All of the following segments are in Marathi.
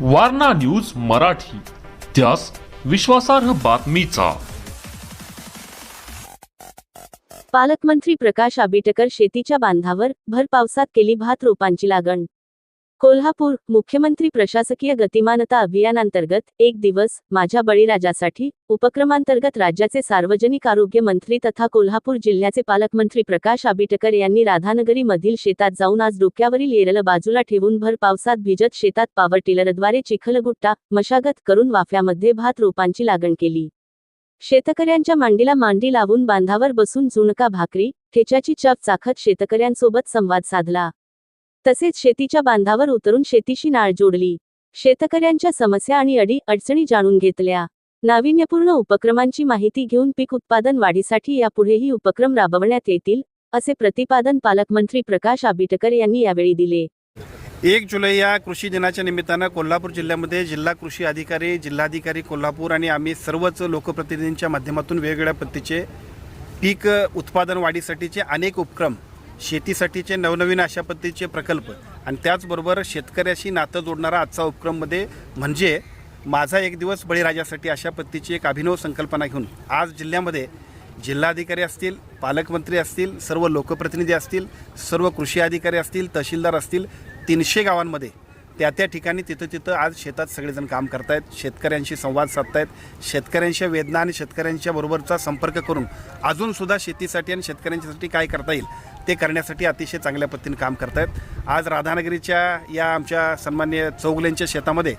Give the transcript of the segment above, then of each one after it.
वारणा न्यूज मराठी. त्यास विश्वासार्ह बातमीचा. पालकमंत्री प्रकाश आबिटकर शेतीच्या बांधावर भर पावसात केली भात रोपांची लागण. कोल्हापूर मुख्यमंत्री प्रशासकीय गतिमानता अभियानांतर्गत एक दिवस माझ्या बळीराजासाठी उपक्रमांतर्गत राज्याचे सार्वजनिक आरोग्य मंत्री तथा कोल्हापूर जिल्ह्याचे पालकमंत्री प्रकाश आबिटकर यांनी राधानगरीमधील शेतात जाऊन आज डोक्यावरील येरल बाजूला ठेवून भर पावसात भिजत शेतात पावर टिलरद्वारे चिखलगुट्टा मशागत करून वाफ्यामध्ये भात रोपांची लागण केली. शेतकऱ्यांच्या मांडीला मांडी लावून बांधावर बसून झुणका भाकरी ठेच्याची चप चाखत शेतकऱ्यांसोबत संवाद साधला. तसेच शेतीच्या बांधावर उतरून शेतीशी नाळ जोडली. शेतकऱ्यांच्या समस्या आणि अडी अडचणी जाणून घेतल्या. नाविन्यपूर्ण उपक्रमांची माहिती घेऊन पीक उत्पादन वाढीसाठी यापुढेही उपक्रम राबवण्यात येतील असे प्रतिपादन पालकमंत्री प्रकाश आबिटकर यांनी यावेळी दिले. एक जुलै या कृषी दिनाच्या निमित्तानं कोल्हापूर जिल्ह्यामध्ये जिल्हा कृषी अधिकारी जिल्हाधिकारी कोल्हापूर आणि आम्ही सर्वच लोकप्रतिनिधींच्या माध्यमातून वेगवेगळ्या पद्धतीचे पीक उत्पादन वाढीसाठीचे अनेक उपक्रम शेतीसाठीचे नवनवीन अशा पद्धतीचे प्रकल्प आणि त्याचबरोबर शेतकऱ्याशी नातं जोडणारा आजचा उपक्रममध्ये म्हणजे माझा एक दिवस बळीराजासाठी अशा पद्धतीची एक अभिनव संकल्पना घेऊन आज जिल्ह्यामध्ये जिल्हाधिकारी असतील पालकमंत्री असतील सर्व लोकप्रतिनिधी असतील सर्व कृषी अधिकारी असतील तहसीलदार असतील तीनशे गावांमध्ये त्या त्या ठिकाणी तिथं तिथं आज शेतात सगळेजण काम करतायत. शेतकऱ्यांशी संवाद साधतायत. शेतकऱ्यांच्या वेदना आणि शेतकऱ्यांच्या बरोबरचा संपर्क करून अजूनसुद्धा शेतीसाठी आणि शेतकऱ्यांच्यासाठी काय करता येईल ते करण्यासाठी अतिशय चांगल्या पद्धतीने काम करतायत. आज राधानगरीच्या या आमच्या सन्मान्य चौगलेंच्या शेतामध्ये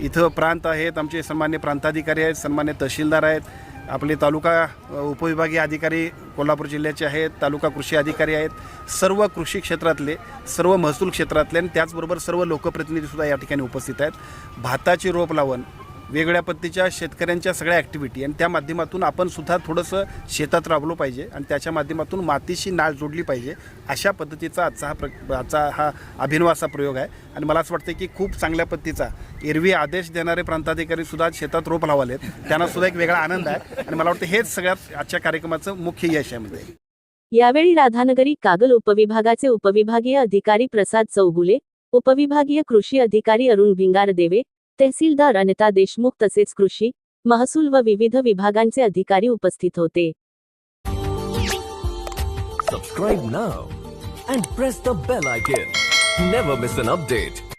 इथं प्रांत आहेत. आमचे सन्मान्य प्रांताधिकारी आहेत सन्मान्य तहसीलदार आहेत. आपले तालुका उपविभागीय अधिकारी कोल्हापूर जिल्ह्याचे आहेत तालुका कृषी अधिकारी आहेत सर्व कृषी क्षेत्रातले सर्व महसूल क्षेत्रातले आणि त्याचबरोबर सर्व लोकप्रतिनिधीसुद्धा या ठिकाणी उपस्थित आहेत. भाताची रोप लावण वेगवेगळ्या पद्धतीच्या शेतकऱ्यांच्या सगळ्या ॲक्टिव्हिटी आणि त्या माध्यमातून आपण सुद्धा थोडंसं शेतात राबलो पाहिजे आणि त्याच्या माध्यमातून मातीशी नाळ जोडली पाहिजे अशा पद्धतीचा आजचा हा प्र आजचा हा अभिनव असा प्रयोग आहे. आणि मला असं वाटतं की खूप चांगल्या पद्धतीचा एरवी आदेश देणारे प्रांताधिकारी सुद्धा शेतात रोप लावलेत त्यांना सुद्धा एक वेगळा आनंद आहे. आणि मला वाटतं हेच सगळ्यात आजच्या कार्यक्रमाचं मुख्य यश आहे म्हणजे. यावेळी राधानगरी कागल उपविभागाचे उपविभागीय अधिकारी प्रसाद चौगुले उपविभागीय कृषी अधिकारी अरुण भिंगार देवे तहसीलदार अनिता देशमुख तसेच कृषी महसूल व विविध विभागांचे अधिकारी उपस्थित होते Subscribe now and press the bell icon. Never miss an update.